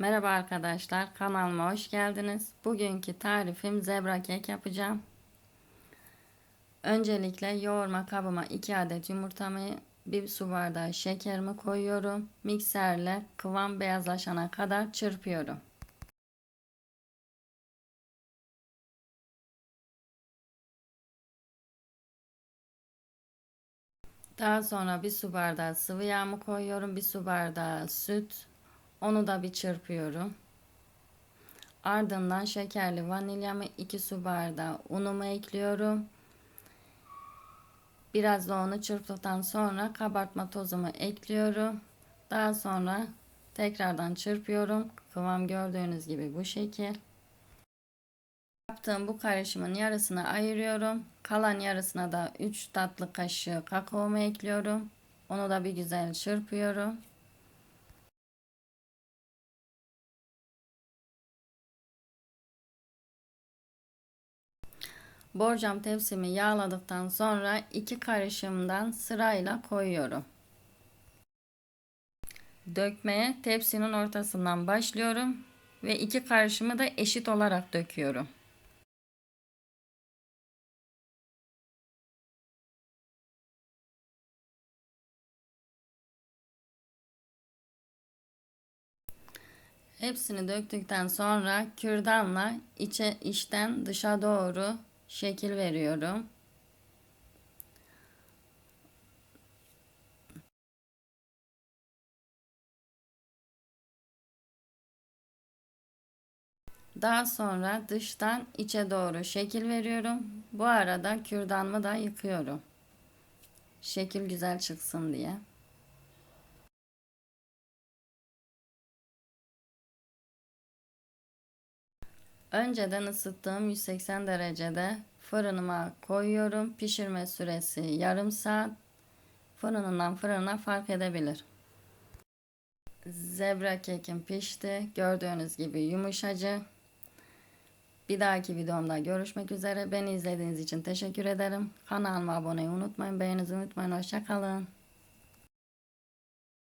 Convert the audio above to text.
Merhaba arkadaşlar, kanalıma hoş geldiniz. Bugünkü tarifim zebra kek yapacağım. Öncelikle yoğurma kabıma 2 adet yumurtamı, 1 su bardağı şekerimi koyuyorum. Mikserle kıvam beyazlaşana kadar çırpıyorum. Daha sonra bir su bardağı sıvı yağımı koyuyorum. Bir su bardağı süt. Onu da bir çırpıyorum. Ardından şekerli vanilyamı 2 su bardağı unumu ekliyorum. Biraz da onu çırptıktan sonra kabartma tozumu ekliyorum. Daha sonra tekrardan çırpıyorum. Kıvam gördüğünüz gibi bu şekil. Yaptığım bu karışımın yarısını ayırıyorum. Kalan yarısına da 3 tatlı kaşığı kakaomu ekliyorum. Onu da bir güzel çırpıyorum. Borcam tepsimi yağladıktan sonra iki karışımdan sırayla koyuyorum. Dökmeye tepsinin ortasından başlıyorum ve iki karışımı da eşit olarak döküyorum. Hepsini döktükten sonra kürdanla içe içten dışa doğru şekil veriyorum. Daha sonra dıştan içe doğru şekil veriyorum. Bu arada kürdanımı da yıkıyorum. Şekil güzel çıksın diye. Önceden ısıttığım 180 derecede fırınıma koyuyorum. Pişirme süresi yarım saat. Fırınından fırına fark edebilir. Zebra kekim pişti. Gördüğünüz gibi yumuşacık. Bir dahaki videomda görüşmek üzere. Beni izlediğiniz için teşekkür ederim. Kanalıma abone olmayı unutmayın. Beğeninizi unutmayın. Hoşçakalın.